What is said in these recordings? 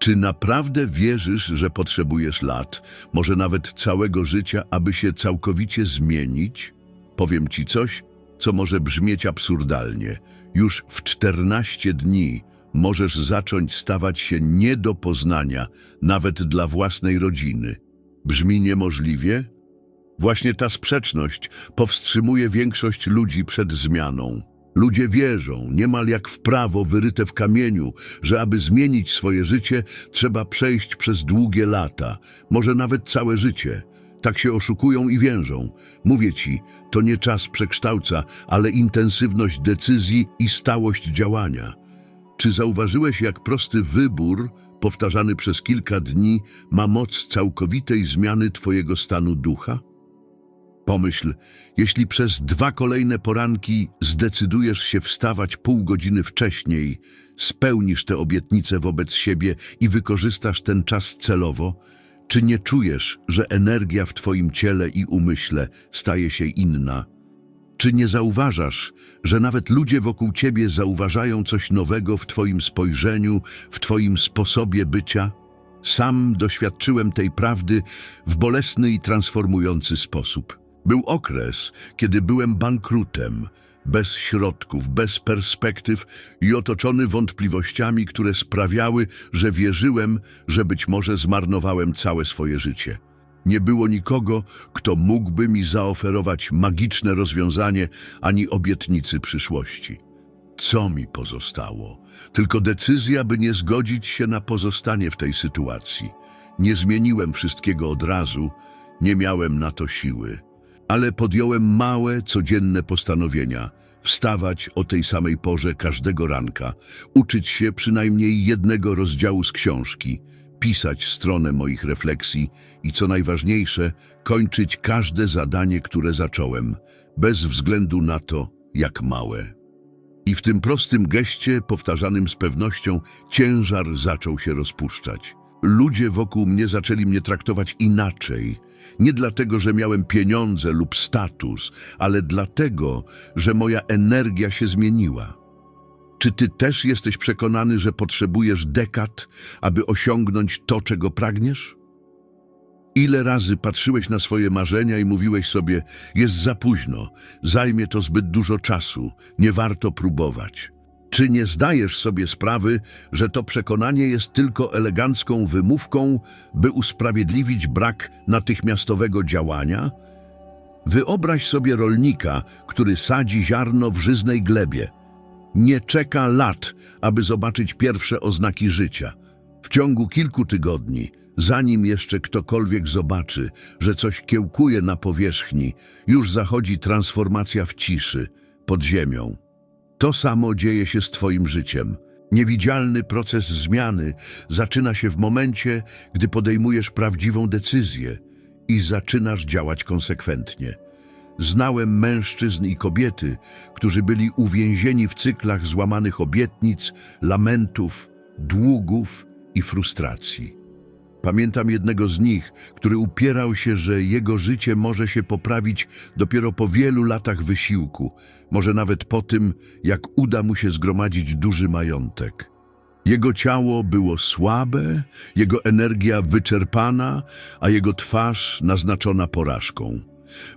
Czy naprawdę wierzysz, że potrzebujesz lat, może nawet całego życia, aby się całkowicie zmienić? Powiem ci coś, co może brzmieć absurdalnie. Już w 14 dni możesz zacząć stawać się nie do poznania, nawet dla własnej rodziny. Brzmi niemożliwie? Właśnie ta sprzeczność powstrzymuje większość ludzi przed zmianą. Ludzie wierzą, niemal jak w prawo wyryte w kamieniu, że aby zmienić swoje życie, trzeba przejść przez długie lata, może nawet całe życie. Tak się oszukują i więżą. Mówię ci, to nie czas przekształca, ale intensywność decyzji i stałość działania. Czy zauważyłeś, jak prosty wybór, powtarzany przez kilka dni, ma moc całkowitej zmiany twojego stanu ducha? Pomyśl, jeśli przez dwa kolejne poranki zdecydujesz się wstawać pół godziny wcześniej, spełnisz tę obietnicę wobec siebie i wykorzystasz ten czas celowo, czy nie czujesz, że energia w twoim ciele i umyśle staje się inna? Czy nie zauważasz, że nawet ludzie wokół ciebie zauważają coś nowego w twoim spojrzeniu, w twoim sposobie bycia? Sam doświadczyłem tej prawdy w bolesny i transformujący sposób. Był okres, kiedy byłem bankrutem, bez środków, bez perspektyw i otoczony wątpliwościami, które sprawiały, że wierzyłem, że być może zmarnowałem całe swoje życie. Nie było nikogo, kto mógłby mi zaoferować magiczne rozwiązanie ani obietnicy przyszłości. Co mi pozostało? Tylko decyzja, by nie zgodzić się na pozostanie w tej sytuacji. Nie zmieniłem wszystkiego od razu, nie miałem na to siły. Ale podjąłem małe, codzienne postanowienia. Wstawać o tej samej porze każdego ranka, uczyć się przynajmniej jednego rozdziału z książki, pisać stronę moich refleksji i co najważniejsze, kończyć każde zadanie, które zacząłem, bez względu na to, jak małe. I w tym prostym geście, powtarzanym z pewnością, ciężar zaczął się rozpuszczać. Ludzie wokół mnie zaczęli mnie traktować inaczej. Nie dlatego, że miałem pieniądze lub status, ale dlatego, że moja energia się zmieniła. Czy ty też jesteś przekonany, że potrzebujesz dekad, aby osiągnąć to, czego pragniesz? Ile razy patrzyłeś na swoje marzenia i mówiłeś sobie, jest za późno, zajmie to zbyt dużo czasu, nie warto próbować. Czy nie zdajesz sobie sprawy, że to przekonanie jest tylko elegancką wymówką, by usprawiedliwić brak natychmiastowego działania? Wyobraź sobie rolnika, który sadzi ziarno w żyznej glebie. Nie czeka lat, aby zobaczyć pierwsze oznaki życia. W ciągu kilku tygodni, zanim jeszcze ktokolwiek zobaczy, że coś kiełkuje na powierzchni, już zachodzi transformacja w ciszy, pod ziemią. To samo dzieje się z Twoim życiem. Niewidzialny proces zmiany zaczyna się w momencie, gdy podejmujesz prawdziwą decyzję i zaczynasz działać konsekwentnie. Znałem mężczyzn i kobiety, którzy byli uwięzieni w cyklach złamanych obietnic, lamentów, długów i frustracji. Pamiętam jednego z nich, który upierał się, że jego życie może się poprawić dopiero po wielu latach wysiłku, może nawet po tym, jak uda mu się zgromadzić duży majątek. Jego ciało było słabe, jego energia wyczerpana, a jego twarz naznaczona porażką.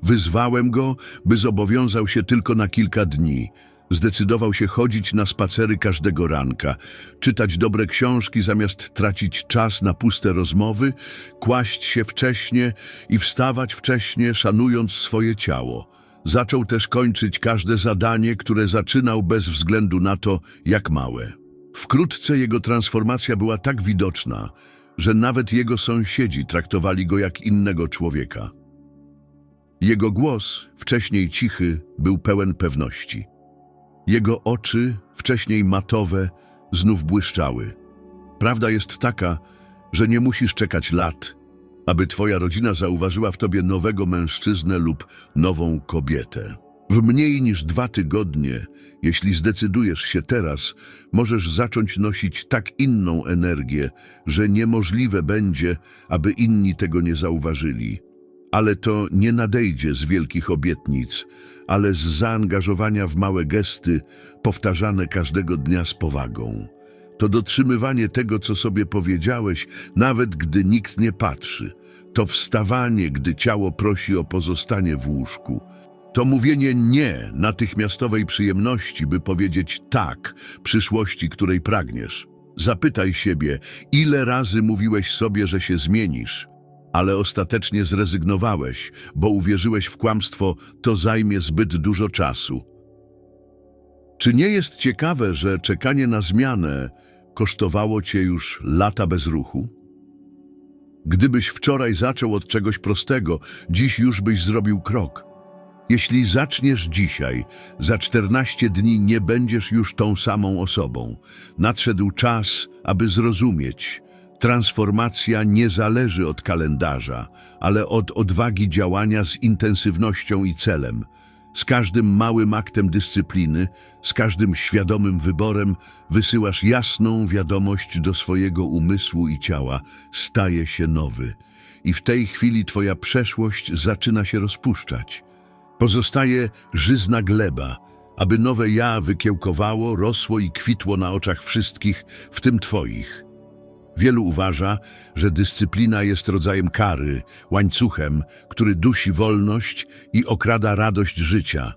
Wyzwałem go, by zobowiązał się tylko na kilka dni. Zdecydował się chodzić na spacery każdego ranka, czytać dobre książki zamiast tracić czas na puste rozmowy, kłaść się wcześnie i wstawać wcześnie, szanując swoje ciało. Zaczął też kończyć każde zadanie, które zaczynał bez względu na to, jak małe. Wkrótce jego transformacja była tak widoczna, że nawet jego sąsiedzi traktowali go jak innego człowieka. Jego głos, wcześniej cichy, był pełen pewności. Jego oczy, wcześniej matowe, znów błyszczały. Prawda jest taka, że nie musisz czekać lat, aby twoja rodzina zauważyła w tobie nowego mężczyznę lub nową kobietę. W mniej niż dwa tygodnie, jeśli zdecydujesz się teraz, możesz zacząć nosić tak inną energię, że niemożliwe będzie, aby inni tego nie zauważyli. Ale to nie nadejdzie z wielkich obietnic, ale z zaangażowania w małe gesty, powtarzane każdego dnia z powagą. To dotrzymywanie tego, co sobie powiedziałeś, nawet gdy nikt nie patrzy. To wstawanie, gdy ciało prosi o pozostanie w łóżku. To mówienie nie natychmiastowej przyjemności, by powiedzieć tak przyszłości, której pragniesz. Zapytaj siebie, ile razy mówiłeś sobie, że się zmienisz, ale ostatecznie zrezygnowałeś, bo uwierzyłeś w kłamstwo, to zajmie zbyt dużo czasu. Czy nie jest ciekawe, że czekanie na zmianę kosztowało cię już lata bez ruchu? Gdybyś wczoraj zaczął od czegoś prostego, dziś już byś zrobił krok. Jeśli zaczniesz dzisiaj, za 14 dni nie będziesz już tą samą osobą. Nadszedł czas, aby zrozumieć. Transformacja nie zależy od kalendarza, ale od odwagi działania z intensywnością i celem. Z każdym małym aktem dyscypliny, z każdym świadomym wyborem wysyłasz jasną wiadomość do swojego umysłu i ciała. Staje się nowy. I w tej chwili twoja przeszłość zaczyna się rozpuszczać. Pozostaje żyzna gleba, aby nowe ja wykiełkowało, rosło i kwitło na oczach wszystkich, w tym twoich. Wielu uważa, że dyscyplina jest rodzajem kary, łańcuchem, który dusi wolność i okrada radość życia.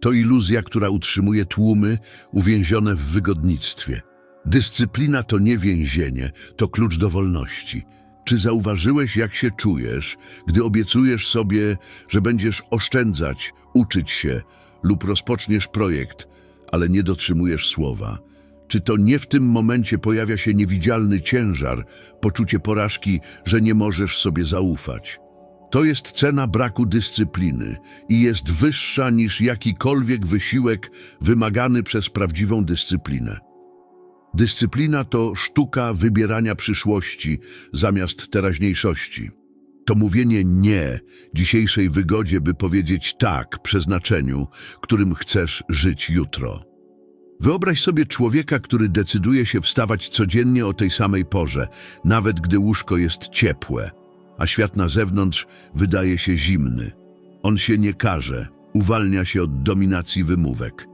To iluzja, która utrzymuje tłumy uwięzione w wygodnictwie. Dyscyplina to nie więzienie, to klucz do wolności. Czy zauważyłeś, jak się czujesz, gdy obiecujesz sobie, że będziesz oszczędzać, uczyć się lub rozpoczniesz projekt, ale nie dotrzymujesz słowa? Czy to nie w tym momencie pojawia się niewidzialny ciężar, poczucie porażki, że nie możesz sobie zaufać? To jest cena braku dyscypliny i jest wyższa niż jakikolwiek wysiłek wymagany przez prawdziwą dyscyplinę. Dyscyplina to sztuka wybierania przyszłości zamiast teraźniejszości. To mówienie nie dzisiejszej wygodzie, by powiedzieć tak przeznaczeniu, którym chcesz żyć jutro. Wyobraź sobie człowieka, który decyduje się wstawać codziennie o tej samej porze, nawet gdy łóżko jest ciepłe, a świat na zewnątrz wydaje się zimny. On się nie karze, uwalnia się od dominacji wymówek.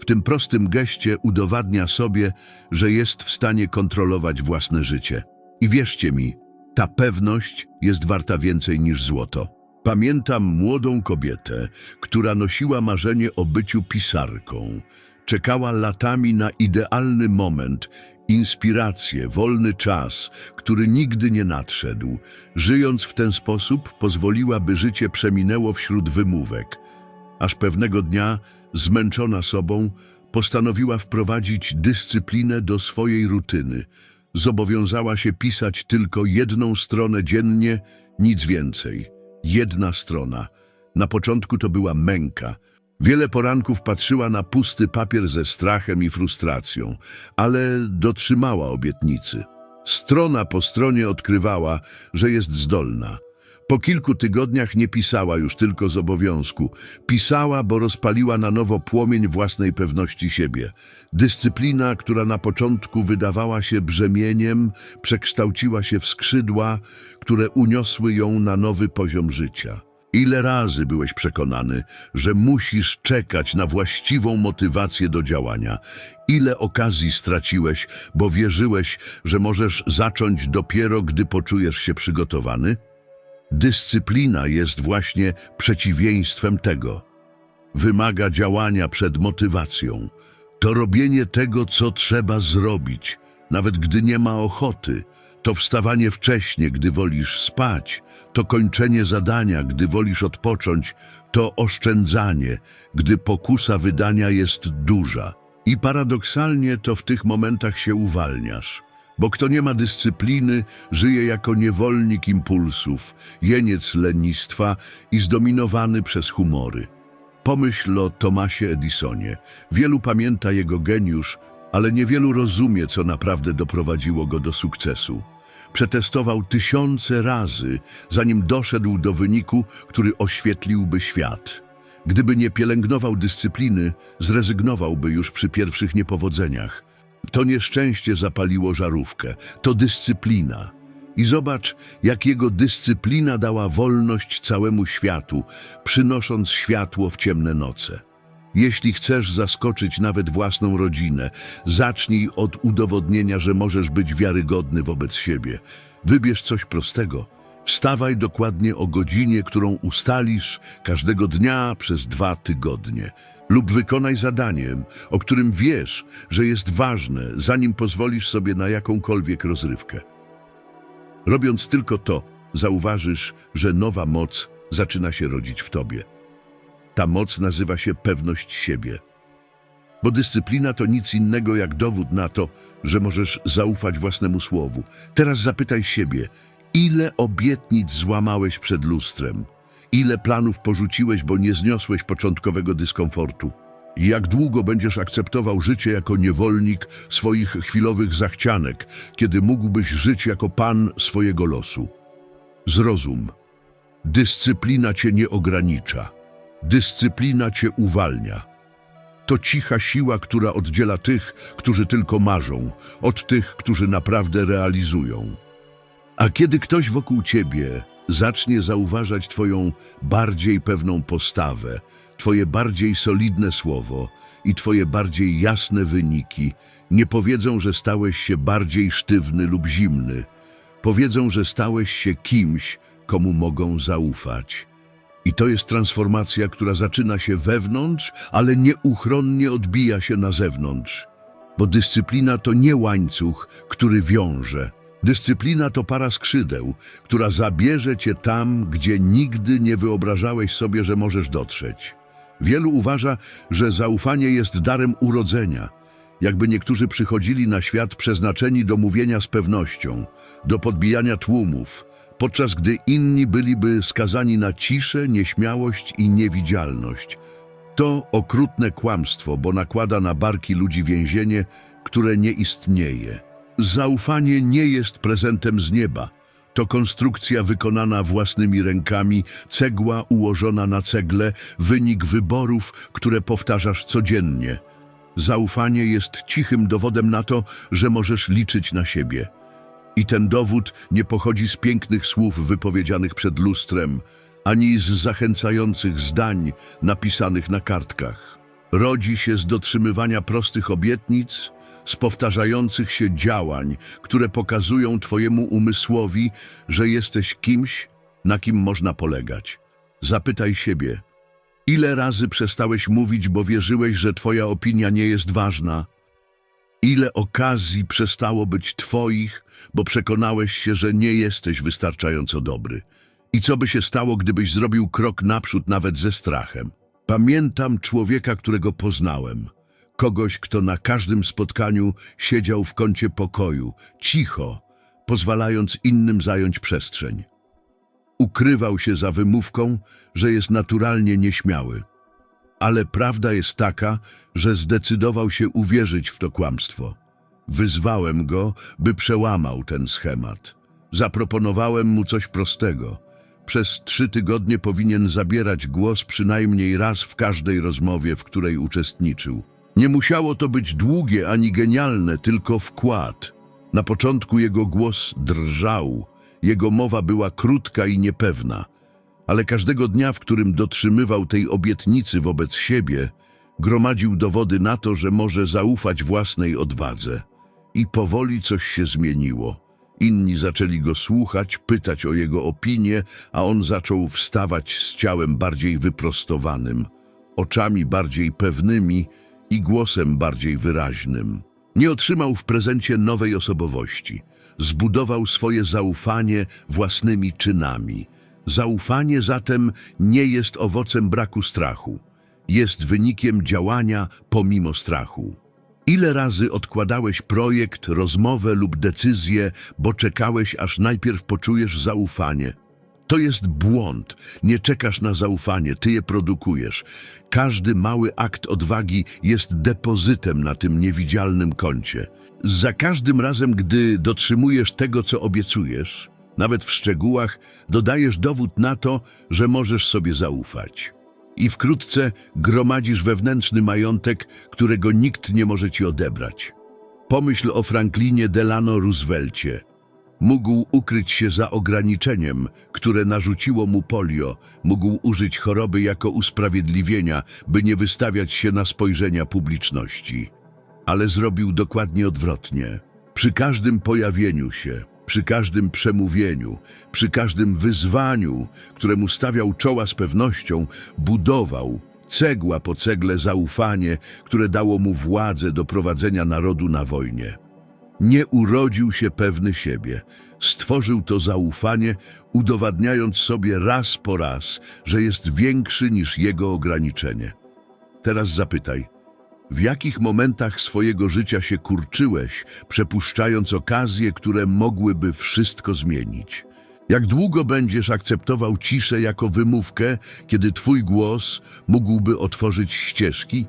W tym prostym geście udowadnia sobie, że jest w stanie kontrolować własne życie. I wierzcie mi, ta pewność jest warta więcej niż złoto. Pamiętam młodą kobietę, która nosiła marzenie o byciu pisarką. Czekała latami na idealny moment, inspirację, wolny czas, który nigdy nie nadszedł. Żyjąc w ten sposób, pozwoliła, by życie przeminęło wśród wymówek. Aż pewnego dnia, zmęczona sobą, postanowiła wprowadzić dyscyplinę do swojej rutyny. Zobowiązała się pisać tylko jedną stronę dziennie, nic więcej. Jedna strona. Na początku to była męka. Wiele poranków patrzyła na pusty papier ze strachem i frustracją, ale dotrzymała obietnicy. Strona po stronie odkrywała, że jest zdolna. Po kilku tygodniach nie pisała już tylko z obowiązku. Pisała, bo rozpaliła na nowo płomień własnej pewności siebie. Dyscyplina, która na początku wydawała się brzemieniem, przekształciła się w skrzydła, które uniosły ją na nowy poziom życia. Ile razy byłeś przekonany, że musisz czekać na właściwą motywację do działania? Ile okazji straciłeś, bo wierzyłeś, że możesz zacząć dopiero, gdy poczujesz się przygotowany? Dyscyplina jest właśnie przeciwieństwem tego. Wymaga działania przed motywacją. To robienie tego, co trzeba zrobić, nawet gdy nie ma ochoty. To wstawanie wcześnie, gdy wolisz spać. To kończenie zadania, gdy wolisz odpocząć. To oszczędzanie, gdy pokusa wydania jest duża. I paradoksalnie to w tych momentach się uwalniasz. Bo kto nie ma dyscypliny, żyje jako niewolnik impulsów, jeniec lenistwa i zdominowany przez humory. Pomyśl o Tomasie Edisonie. Wielu pamięta jego geniusz, ale niewielu rozumie, co naprawdę doprowadziło go do sukcesu. Przetestował tysiące razy, zanim doszedł do wyniku, który oświetliłby świat. Gdyby nie pielęgnował dyscypliny, zrezygnowałby już przy pierwszych niepowodzeniach. To nieszczęście zapaliło żarówkę, to dyscyplina. I zobacz, jak jego dyscyplina dała wolność całemu światu, przynosząc światło w ciemne noce. Jeśli chcesz zaskoczyć nawet własną rodzinę, zacznij od udowodnienia, że możesz być wiarygodny wobec siebie. Wybierz coś prostego. Wstawaj dokładnie o godzinie, którą ustalisz każdego dnia przez dwa tygodnie. Lub wykonaj zadanie, o którym wiesz, że jest ważne, zanim pozwolisz sobie na jakąkolwiek rozrywkę. Robiąc tylko to, zauważysz, że nowa moc zaczyna się rodzić w tobie. Ta moc nazywa się pewność siebie. Bo dyscyplina to nic innego jak dowód na to, że możesz zaufać własnemu słowu. Teraz zapytaj siebie, ile obietnic złamałeś przed lustrem? Ile planów porzuciłeś, bo nie zniosłeś początkowego dyskomfortu? Jak długo będziesz akceptował życie jako niewolnik swoich chwilowych zachcianek, kiedy mógłbyś żyć jako pan swojego losu? Zrozum. Dyscyplina cię nie ogranicza. Dyscyplina cię uwalnia. To cicha siła, która oddziela tych, którzy tylko marzą, od tych, którzy naprawdę realizują. A kiedy ktoś wokół ciebie zacznie zauważać twoją bardziej pewną postawę, twoje bardziej solidne słowo i twoje bardziej jasne wyniki, nie powiedzą, że stałeś się bardziej sztywny lub zimny. Powiedzą, że stałeś się kimś, komu mogą zaufać. I to jest transformacja, która zaczyna się wewnątrz, ale nieuchronnie odbija się na zewnątrz. Bo dyscyplina to nie łańcuch, który wiąże. Dyscyplina to para skrzydeł, która zabierze cię tam, gdzie nigdy nie wyobrażałeś sobie, że możesz dotrzeć. Wielu uważa, że zaufanie jest darem urodzenia, jakby niektórzy przychodzili na świat przeznaczeni do mówienia z pewnością, do podbijania tłumów, podczas gdy inni byliby skazani na ciszę, nieśmiałość i niewidzialność. To okrutne kłamstwo, bo nakłada na barki ludzi więzienie, które nie istnieje. Zaufanie nie jest prezentem z nieba. To konstrukcja wykonana własnymi rękami, cegła ułożona na cegle, wynik wyborów, które powtarzasz codziennie. Zaufanie jest cichym dowodem na to, że możesz liczyć na siebie. I ten dowód nie pochodzi z pięknych słów wypowiedzianych przed lustrem, ani z zachęcających zdań napisanych na kartkach. Rodzi się z dotrzymywania prostych obietnic, z powtarzających się działań, które pokazują Twojemu umysłowi, że jesteś kimś, na kim można polegać. Zapytaj siebie, ile razy przestałeś mówić, bo wierzyłeś, że Twoja opinia nie jest ważna? Ile okazji przestało być Twoich, bo przekonałeś się, że nie jesteś wystarczająco dobry? I co by się stało, gdybyś zrobił krok naprzód nawet ze strachem? Pamiętam człowieka, którego poznałem. Kogoś, kto na każdym spotkaniu siedział w kącie pokoju, cicho, pozwalając innym zająć przestrzeń. Ukrywał się za wymówką, że jest naturalnie nieśmiały. Ale prawda jest taka, że zdecydował się uwierzyć w to kłamstwo. Wyzwałem go, by przełamał ten schemat. Zaproponowałem mu coś prostego. Przez trzy tygodnie powinien zabierać głos przynajmniej raz w każdej rozmowie, w której uczestniczył. Nie musiało to być długie ani genialne, tylko wkład. Na początku jego głos drżał, jego mowa była krótka i niepewna, ale każdego dnia, w którym dotrzymywał tej obietnicy wobec siebie, gromadził dowody na to, że może zaufać własnej odwadze. I powoli coś się zmieniło. Inni zaczęli go słuchać, pytać o jego opinię, a on zaczął wstawać z ciałem bardziej wyprostowanym, oczami bardziej pewnymi i głosem bardziej wyraźnym. Nie otrzymał w prezencie nowej osobowości. Zbudował swoje zaufanie własnymi czynami. Zaufanie zatem nie jest owocem braku strachu. Jest wynikiem działania pomimo strachu. Ile razy odkładałeś projekt, rozmowę lub decyzję, bo czekałeś, aż najpierw poczujesz zaufanie? To jest błąd. Nie czekasz na zaufanie, ty je produkujesz. Każdy mały akt odwagi jest depozytem na tym niewidzialnym koncie. Za każdym razem, gdy dotrzymujesz tego, co obiecujesz, nawet w szczegółach, dodajesz dowód na to, że możesz sobie zaufać. I wkrótce gromadzisz wewnętrzny majątek, którego nikt nie może ci odebrać. Pomyśl o Franklinie Delano Roosevelcie. Mógł ukryć się za ograniczeniem, które narzuciło mu polio, mógł użyć choroby jako usprawiedliwienia, by nie wystawiać się na spojrzenia publiczności. Ale zrobił dokładnie odwrotnie. Przy każdym pojawieniu się, przy każdym przemówieniu, przy każdym wyzwaniu, któremu stawiał czoła z pewnością, budował cegła po cegle zaufanie, które dało mu władzę do prowadzenia narodu na wojnie. Nie urodził się pewny siebie. Stworzył to zaufanie, udowadniając sobie raz po raz, że jest większy niż jego ograniczenie. Teraz zapytaj, w jakich momentach swojego życia się kurczyłeś, przepuszczając okazje, które mogłyby wszystko zmienić? Jak długo będziesz akceptował ciszę jako wymówkę, kiedy twój głos mógłby otworzyć ścieżki?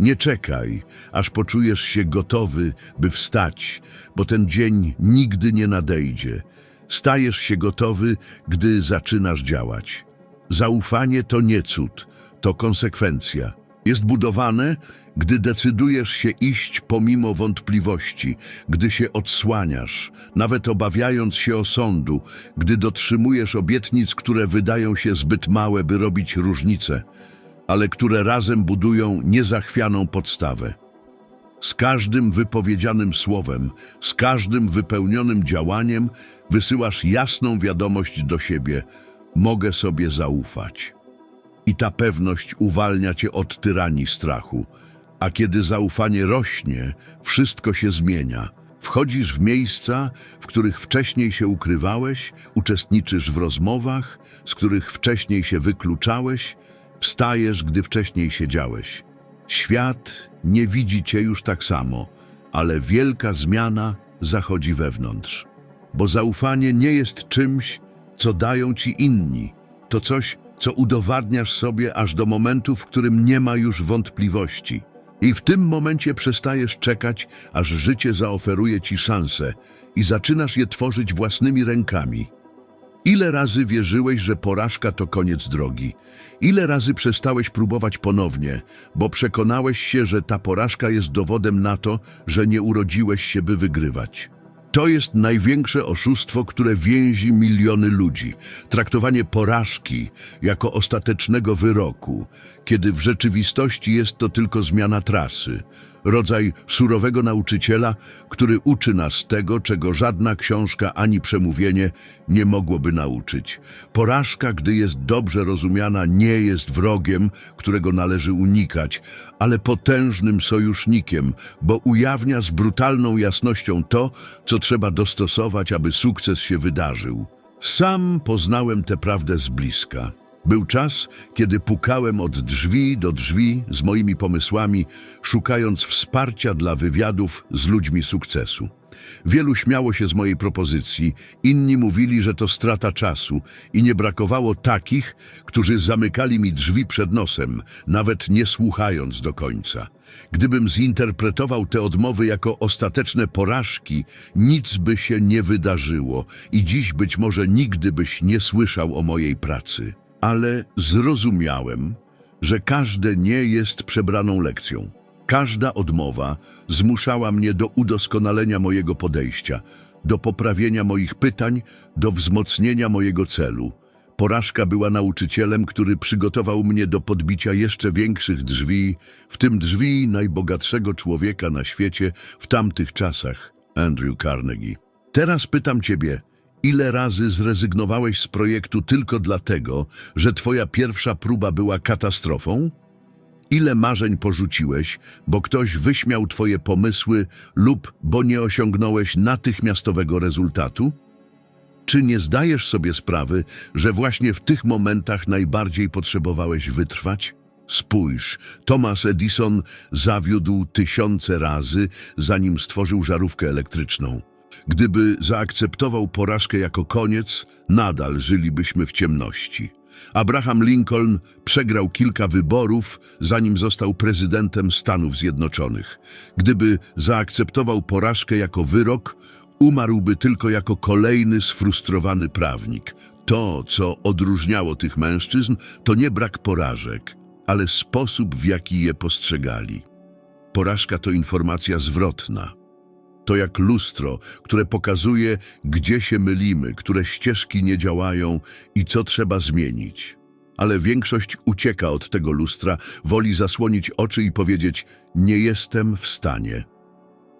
Nie czekaj, aż poczujesz się gotowy, by wstać, bo ten dzień nigdy nie nadejdzie. Stajesz się gotowy, gdy zaczynasz działać. Zaufanie to nie cud, to konsekwencja. Jest budowane, gdy decydujesz się iść pomimo wątpliwości, gdy się odsłaniasz, nawet obawiając się osądu, gdy dotrzymujesz obietnic, które wydają się zbyt małe, by robić różnicę ale które razem budują niezachwianą podstawę. Z każdym wypowiedzianym słowem, z każdym wypełnionym działaniem wysyłasz jasną wiadomość do siebie: mogę sobie zaufać. I ta pewność uwalnia cię od tyranii strachu. A kiedy zaufanie rośnie, wszystko się zmienia. Wchodzisz w miejsca, w których wcześniej się ukrywałeś, uczestniczysz w rozmowach, z których wcześniej się wykluczałeś, Wstajesz, gdy wcześniej siedziałeś. Świat nie widzi cię już tak samo, ale wielka zmiana zachodzi wewnątrz. Bo zaufanie nie jest czymś, co dają ci inni. To coś, co udowadniasz sobie aż do momentu, w którym nie ma już wątpliwości. I w tym momencie przestajesz czekać, aż życie zaoferuje ci szansę i zaczynasz je tworzyć własnymi rękami. Ile razy wierzyłeś, że porażka to koniec drogi? Ile razy przestałeś próbować ponownie, bo przekonałeś się, że ta porażka jest dowodem na to, że nie urodziłeś się, by wygrywać? To jest największe oszustwo, które więzi miliony ludzi. Traktowanie porażki jako ostatecznego wyroku, kiedy w rzeczywistości jest to tylko zmiana trasy. Rodzaj surowego nauczyciela, który uczy nas tego, czego żadna książka ani przemówienie nie mogłoby nauczyć. Porażka, gdy jest dobrze rozumiana, nie jest wrogiem, którego należy unikać, ale potężnym sojusznikiem, bo ujawnia z brutalną jasnością to, co trzeba dostosować, aby sukces się wydarzył. Sam poznałem tę prawdę z bliska. Był czas, kiedy pukałem od drzwi do drzwi z moimi pomysłami, szukając wsparcia dla wywiadów z ludźmi sukcesu. Wielu śmiało się z mojej propozycji, inni mówili, że to strata czasu i nie brakowało takich, którzy zamykali mi drzwi przed nosem, nawet nie słuchając do końca. Gdybym zinterpretował te odmowy jako ostateczne porażki, nic by się nie wydarzyło i dziś być może nigdy byś nie słyszał o mojej pracy ale zrozumiałem, że każde nie jest przebraną lekcją. Każda odmowa zmuszała mnie do udoskonalenia mojego podejścia, do poprawienia moich pytań, do wzmocnienia mojego celu. Porażka była nauczycielem, który przygotował mnie do podbicia jeszcze większych drzwi, w tym drzwi najbogatszego człowieka na świecie w tamtych czasach, Andrew Carnegie. Teraz pytam ciebie, Ile razy zrezygnowałeś z projektu tylko dlatego, że twoja pierwsza próba była katastrofą? Ile marzeń porzuciłeś, bo ktoś wyśmiał twoje pomysły lub bo nie osiągnąłeś natychmiastowego rezultatu? Czy nie zdajesz sobie sprawy, że właśnie w tych momentach najbardziej potrzebowałeś wytrwać? Spójrz, Thomas Edison zawiódł tysiące razy, zanim stworzył żarówkę elektryczną. Gdyby zaakceptował porażkę jako koniec, nadal żylibyśmy w ciemności. Abraham Lincoln przegrał kilka wyborów, zanim został prezydentem Stanów Zjednoczonych. Gdyby zaakceptował porażkę jako wyrok, umarłby tylko jako kolejny sfrustrowany prawnik. To, co odróżniało tych mężczyzn, to nie brak porażek, ale sposób, w jaki je postrzegali. Porażka to informacja zwrotna. To jak lustro, które pokazuje, gdzie się mylimy, które ścieżki nie działają i co trzeba zmienić. Ale większość ucieka od tego lustra, woli zasłonić oczy i powiedzieć: Nie jestem w stanie.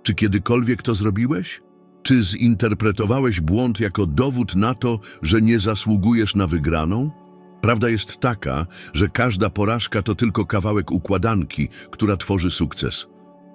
Czy kiedykolwiek to zrobiłeś? Czy zinterpretowałeś błąd jako dowód na to, że nie zasługujesz na wygraną? Prawda jest taka, że każda porażka to tylko kawałek układanki, która tworzy sukces.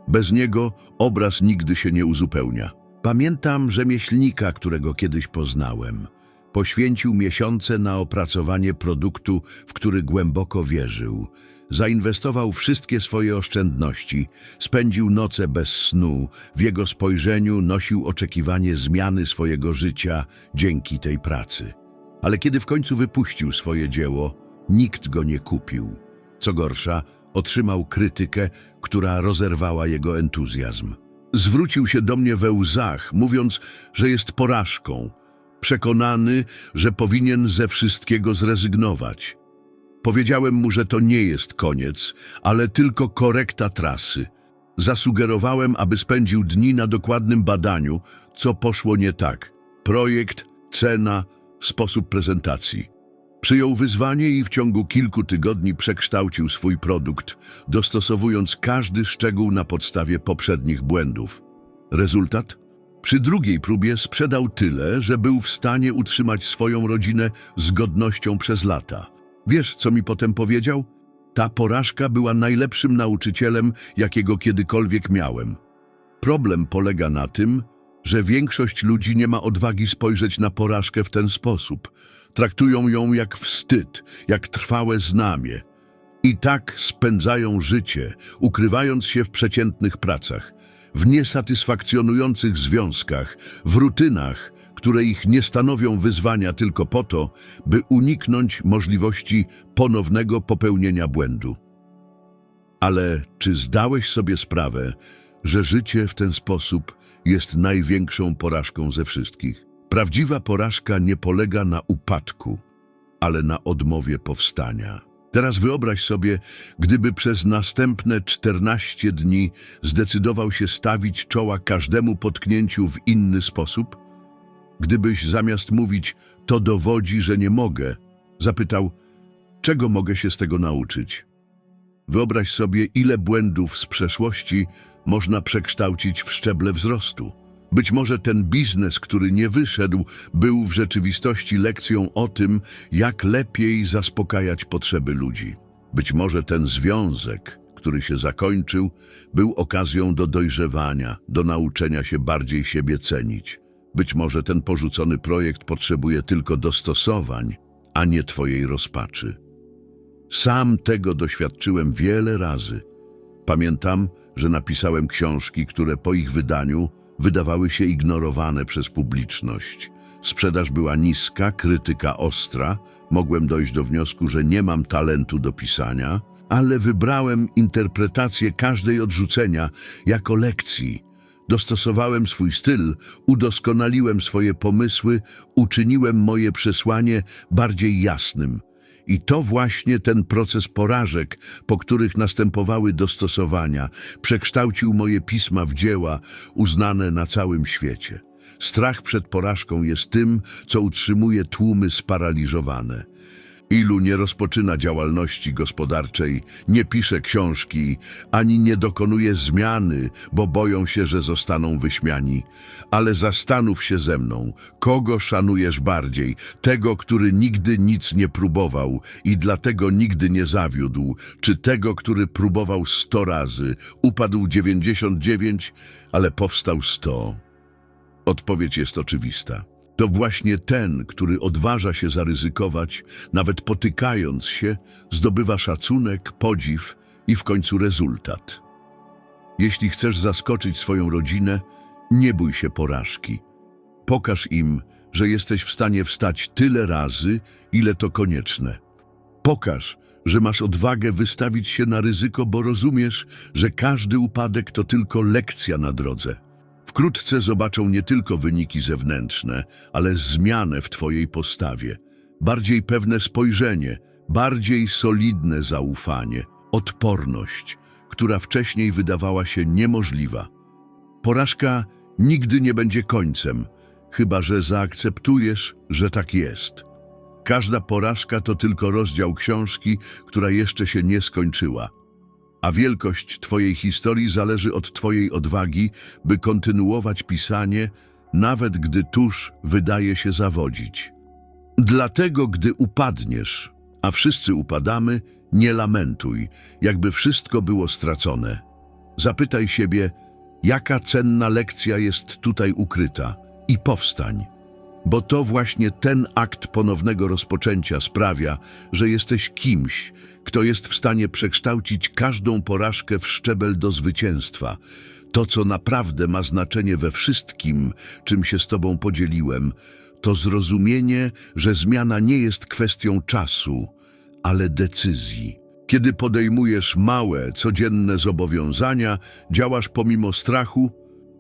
Bez niego obraz nigdy się nie uzupełnia. Pamiętam rzemieślnika, którego kiedyś poznałem. Poświęcił miesiące na opracowanie produktu, w który głęboko wierzył. Zainwestował wszystkie swoje oszczędności, spędził noce bez snu, w jego spojrzeniu nosił oczekiwanie zmiany swojego życia dzięki tej pracy. Ale kiedy w końcu wypuścił swoje dzieło, nikt go nie kupił. Co gorsza, otrzymał krytykę, która rozerwała jego entuzjazm. Zwrócił się do mnie we łzach, mówiąc, że jest porażką, przekonany, że powinien ze wszystkiego zrezygnować. Powiedziałem mu, że to nie jest koniec, ale tylko korekta trasy. Zasugerowałem, aby spędził dni na dokładnym badaniu, co poszło nie tak. Projekt, cena, sposób prezentacji. Przyjął wyzwanie i w ciągu kilku tygodni przekształcił swój produkt, dostosowując każdy szczegół na podstawie poprzednich błędów. Rezultat? Przy drugiej próbie sprzedał tyle, że był w stanie utrzymać swoją rodzinę z godnością przez lata. Wiesz, co mi potem powiedział? Ta porażka była najlepszym nauczycielem, jakiego kiedykolwiek miałem. Problem polega na tym, że większość ludzi nie ma odwagi spojrzeć na porażkę w ten sposób. Traktują ją jak wstyd, jak trwałe znamie. I tak spędzają życie, ukrywając się w przeciętnych pracach, w niesatysfakcjonujących związkach, w rutynach, które ich nie stanowią wyzwania tylko po to, by uniknąć możliwości ponownego popełnienia błędu. Ale czy zdałeś sobie sprawę, że życie w ten sposób jest największą porażką ze wszystkich? Prawdziwa porażka nie polega na upadku, ale na odmowie powstania. Teraz wyobraź sobie, gdyby przez następne 14 dni zdecydował się stawić czoła każdemu potknięciu w inny sposób? Gdybyś zamiast mówić, to dowodzi, że nie mogę, zapytał, czego mogę się z tego nauczyć? Wyobraź sobie, ile błędów z przeszłości można przekształcić w szczeble wzrostu. Być może ten biznes, który nie wyszedł, był w rzeczywistości lekcją o tym, jak lepiej zaspokajać potrzeby ludzi. Być może ten związek, który się zakończył, był okazją do dojrzewania, do nauczenia się bardziej siebie cenić. Być może ten porzucony projekt potrzebuje tylko dostosowań, a nie Twojej rozpaczy. Sam tego doświadczyłem wiele razy. Pamiętam, że napisałem książki, które po ich wydaniu wydawały się ignorowane przez publiczność. Sprzedaż była niska, krytyka ostra, mogłem dojść do wniosku, że nie mam talentu do pisania, ale wybrałem interpretację każdej odrzucenia jako lekcji. Dostosowałem swój styl, udoskonaliłem swoje pomysły, uczyniłem moje przesłanie bardziej jasnym. I to właśnie ten proces porażek, po których następowały dostosowania, przekształcił moje pisma w dzieła uznane na całym świecie. Strach przed porażką jest tym, co utrzymuje tłumy sparaliżowane. Ilu nie rozpoczyna działalności gospodarczej, nie pisze książki, ani nie dokonuje zmiany, bo boją się, że zostaną wyśmiani. Ale zastanów się ze mną, kogo szanujesz bardziej? Tego, który nigdy nic nie próbował i dlatego nigdy nie zawiódł, czy tego, który próbował sto razy, upadł 99, ale powstał sto? Odpowiedź jest oczywista. To właśnie ten, który odważa się zaryzykować, nawet potykając się, zdobywa szacunek, podziw i w końcu rezultat. Jeśli chcesz zaskoczyć swoją rodzinę, nie bój się porażki. Pokaż im, że jesteś w stanie wstać tyle razy, ile to konieczne. Pokaż, że masz odwagę wystawić się na ryzyko, bo rozumiesz, że każdy upadek to tylko lekcja na drodze. Wkrótce zobaczą nie tylko wyniki zewnętrzne, ale zmianę w Twojej postawie, bardziej pewne spojrzenie, bardziej solidne zaufanie, odporność, która wcześniej wydawała się niemożliwa. Porażka nigdy nie będzie końcem, chyba że zaakceptujesz, że tak jest. Każda porażka to tylko rozdział książki, która jeszcze się nie skończyła. A wielkość Twojej historii zależy od Twojej odwagi, by kontynuować pisanie, nawet gdy tusz wydaje się zawodzić. Dlatego, gdy upadniesz, a wszyscy upadamy, nie lamentuj, jakby wszystko było stracone. Zapytaj siebie, jaka cenna lekcja jest tutaj ukryta i powstań. Bo to właśnie ten akt ponownego rozpoczęcia sprawia, że jesteś kimś, kto jest w stanie przekształcić każdą porażkę w szczebel do zwycięstwa. To, co naprawdę ma znaczenie we wszystkim, czym się z Tobą podzieliłem, to zrozumienie, że zmiana nie jest kwestią czasu, ale decyzji. Kiedy podejmujesz małe, codzienne zobowiązania, działasz pomimo strachu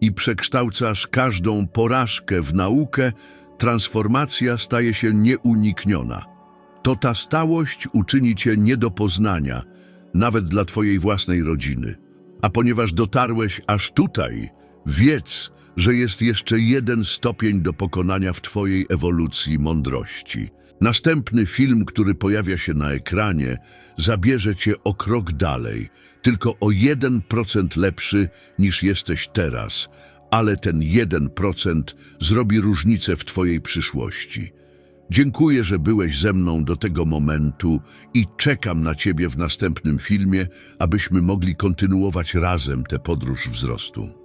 i przekształcasz każdą porażkę w naukę, transformacja staje się nieunikniona. To ta stałość uczyni cię nie do poznania, nawet dla twojej własnej rodziny. A ponieważ dotarłeś aż tutaj, wiedz, że jest jeszcze jeden stopień do pokonania w twojej ewolucji mądrości. Następny film, który pojawia się na ekranie, zabierze cię o krok dalej, tylko o 1% lepszy niż jesteś teraz, ale ten 1% zrobi różnicę w twojej przyszłości. Dziękuję, że byłeś ze mną do tego momentu i czekam na ciebie w następnym filmie, abyśmy mogli kontynuować razem tę podróż wzrostu.